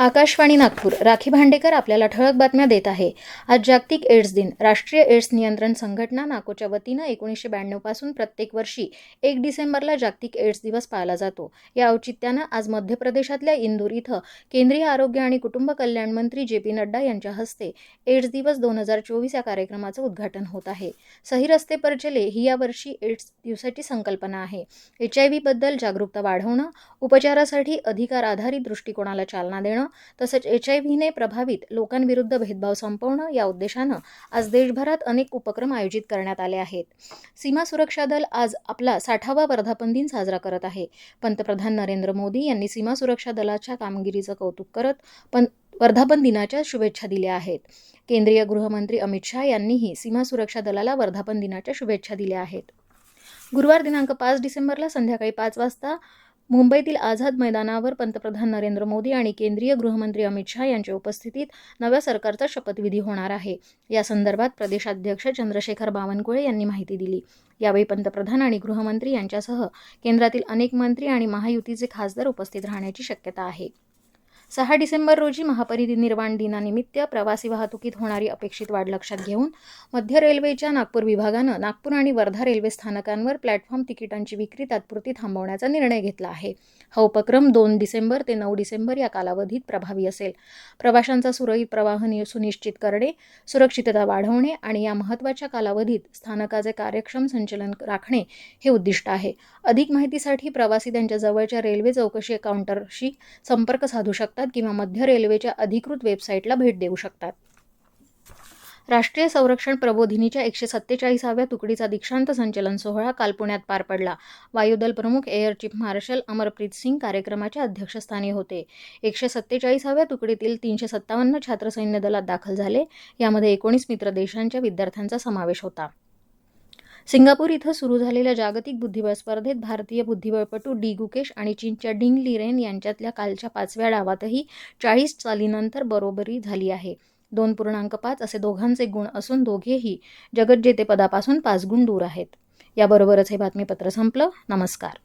आकाशवाणी नागपूर. राखी भांडेकर आपल्याला ठळक बातम्या देत आहे. आज जागतिक एड्स दिन. राष्ट्रीय एड्स नियंत्रण संघटना नाकोच्या वतीनं एकोणीसशे ब्याण्णवपासून प्रत्येक वर्षी एक डिसेंबरला जागतिक एड्स दिवस पाळला जातो. या औचित्यानं आज मध्य प्रदेशातल्या इंदूर इथं केंद्रीय आरोग्य आणि कुटुंब कल्याण मंत्री जे पी नड्डा यांच्या हस्ते एड्स दिवस दोन हजार चोवीस या कार्यक्रमाचं उद्घाटन होत आहे. सही रस्ते पर चले ही यावर्षी एड्स दिवसाची संकल्पना आहे. एच आय व्हीबद्दल जागरूकता वाढवणं उपचारासाठी अधिकार आधारित दृष्टिकोनाला चालना देणं तसंच एच आय व्हीने प्रभावित लोकांविरुद्ध भेदभाव संपवणं या उद्देशानं आज देशभरात अनेक उपक्रम आयोजित करण्यात आले आहेत. सीमा सुरक्षा दल आज आपला साठावा वर्धापन दिन साजरा करत आहे. पंतप्रधान नरेंद्र मोदी यांनी सीमा सुरक्षा दलाच्या कामगिरीचं कौतुक करत पण वर्धापन दिनाच्या शुभेच्छा दिल्या आहेत. केंद्रीय गृहमंत्री अमित शहा यांनीही सीमा सुरक्षा दलाला वर्धापन दिनाच्या शुभेच्छा दिल्या आहेत. गुरुवार दिनांक पाच डिसेंबरला संध्याकाळी पाच वाजता मुंबईतील आझाद मैदानावर पंतप्रधान नरेंद्र मोदी आणि केंद्रीय गृहमंत्री अमित शहा यांच्या उपस्थितीत नव्या सरकारचा शपथविधी होणार आहे. या संदर्भात प्रदेशाध्यक्ष चंद्रशेखर बावनकुळे यांनी माहिती दिली. यावेळी पंतप्रधान आणि गृहमंत्री यांच्यासह केंद्रातील अनेक मंत्री आणि महायुतीचे खासदार उपस्थित राहण्याची शक्यता आहे. सहा डिसेंबर रोजी महापरिनिर्वाण दिनानिमित्त प्रवासी वाहतुकीत होणारी अपेक्षित वाढ लक्षात घेऊन मध्य रेल्वेच्या नागपूर विभागानं नागपूर आणि वर्धा रेल्वे स्थानकांवर प्लॅटफॉर्म तिकिटांची विक्री तात्पुरती थांबवण्याचा निर्णय घेतला आहे. हा उपक्रम दोन डिसेंबर ते नऊ डिसेंबर या कालावधीत प्रभावी असेल. प्रवाशांचा सुरळीत प्रवाह नि सुनिश्चित करणे सुरक्षितता वाढवणे आणि या महत्त्वाच्या कालावधीत स्थानकाचे कार्यक्षम संचलन राखणे हे उद्दिष्ट आहे. अधिक माहितीसाठी प्रवासी त्यांच्या जवळच्या रेल्वे चौकशी काउंटरशी संपर्क साधू शकतात शकतात किंवा मध्य रेल्वेच्या अधिकृत वेबसाईटला भेट देऊ शकतात. राष्ट्रीय संरक्षण प्रबोधिनीच्या एकशे सत्तेचाळीसाव्या तुकडीचा दीक्षांत संचलन सोहळा काल पुण्यात पार पडला. वायुदल प्रमुख air chief marshal Amarpreet Singh कार्यक्रमाच्या अध्यक्षस्थानी होते. एकशे सत्तेचाळीसाव्या तुकडीतील तीनशे सत्तावन्न छात्र सैन्य दलात दाखल झाले. यामध्ये एकोणीस मित्र देशांच्या विद्यार्थ्यांचा समावेश होता. सिंगापूर इथं सुरू झालेल्या जागतिक बुद्धिबळ स्पर्धेत भारतीय बुद्धिबळपटू डी गुकेश आणि चीनच्या डिंग लिरेन यांच्यातल्या कालच्या पाचव्या डावातही चाळीस चालीनंतर बरोबरी झाली आहे. दोन पूर्णांक पाच असे दोघांचे गुण असून दोघेही जगज्जेतेपदापासून पाच गुण दूर आहेत. याबरोबरच हे बातमीपत्र संपलं. नमस्कार.